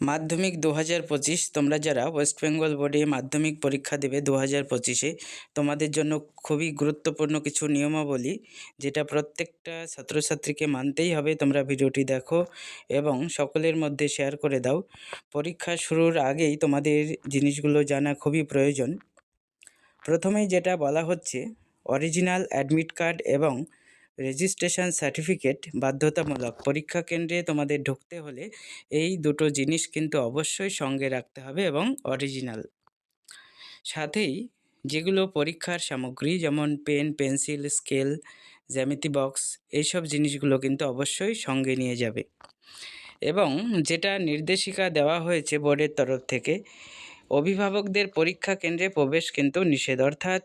মাধ্যমিক দু হাজার পঁচিশ, তোমরা যারা ওয়েস্ট বেঙ্গল বোর্ডে মাধ্যমিক পরীক্ষা দেবে দু হাজার পঁচিশে তোমাদের জন্য খুবই গুরুত্বপূর্ণ কিছু নিয়মাবলী, যেটা প্রত্যেকটা ছাত্রছাত্রীকে মানতেই হবে, তোমরা ভিডিওটি দেখো এবং সকলের মধ্যে শেয়ার করে দাও। পরীক্ষা শুরুর আগেই তোমাদের জিনিসগুলো জানা খুবই প্রয়োজন। প্রথমেই যেটা বলা হচ্ছে অরিজিনাল অ্যাডমিট কার্ড এবং রেজিস্ট্রেশন সার্টিফিকেট বাধ্যতামূলক পরীক্ষা কেন্দ্রে তোমাদের ঢুকতে হলে এই দুটো জিনিস কিন্তু অবশ্যই সঙ্গে রাখতে হবে এবং অরিজিনাল সাথেই যেগুলো পরীক্ষার সামগ্রী যেমন পেন, পেন্সিল, স্কেল, জ্যামিতি বক্স, এইসব জিনিসগুলো কিন্তু অবশ্যই সঙ্গে নিয়ে যাবে। এবং যেটা নির্দেশিকা দেওয়া হয়েছে বোর্ডের তরফ থেকে অভিভাবকদের পরীক্ষা কেন্দ্রে প্রবেশ কিন্তু নিষেধ, অর্থাৎ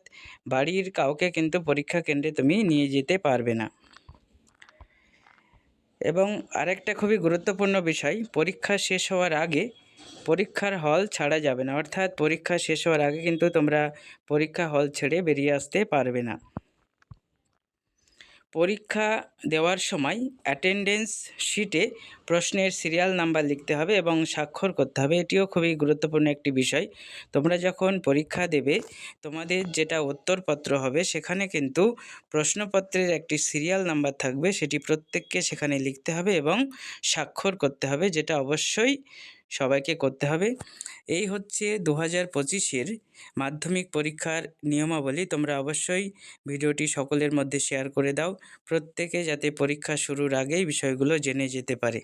বাড়ির কাউকে কিন্তু পরীক্ষা কেন্দ্রে তুমি নিয়ে যেতে পারবে না। এবং আরেকটা খুবই গুরুত্বপূর্ণ বিষয়, পরীক্ষা শেষ হওয়ার আগে পরীক্ষার হল ছাড়া যাবে না, অর্থাৎ পরীক্ষা শেষ হওয়ার আগে কিন্তু তোমরা পরীক্ষা হল ছেড়ে বেরিয়ে আসতে পারবে না। পরীক্ষা দেওয়ার সময় অ্যাটেন্ডেন্স শিটে প্রশ্নের সিরিয়াল নাম্বার লিখতে হবে এবং স্বাক্ষর করতে হবে। এটিও খুবই গুরুত্বপূর্ণ একটি বিষয়। তোমরা যখন পরীক্ষা দেবে, তোমাদের যেটা উত্তরপত্র হবে, সেখানে কিন্তু প্রশ্নপত্রের একটি সিরিয়াল নাম্বার থাকবে। সেটি প্রত্যেককে সেখানে লিখতে হবে এবং স্বাক্ষর করতে হবে, যেটা অবশ্যই সবাইকে করতে হবে। এই হচ্ছে দু হাজার পঁচিশের মাধ্যমিক পরীক্ষার নিয়মাবলী। তোমরা অবশ্যই ভিডিওটি সকলের মধ্যে শেয়ার করে দাও। প্রত্যেকে যাতে পরীক্ষা শুরুর আগেই বিষয়গুলো জেনে যেতে পারে।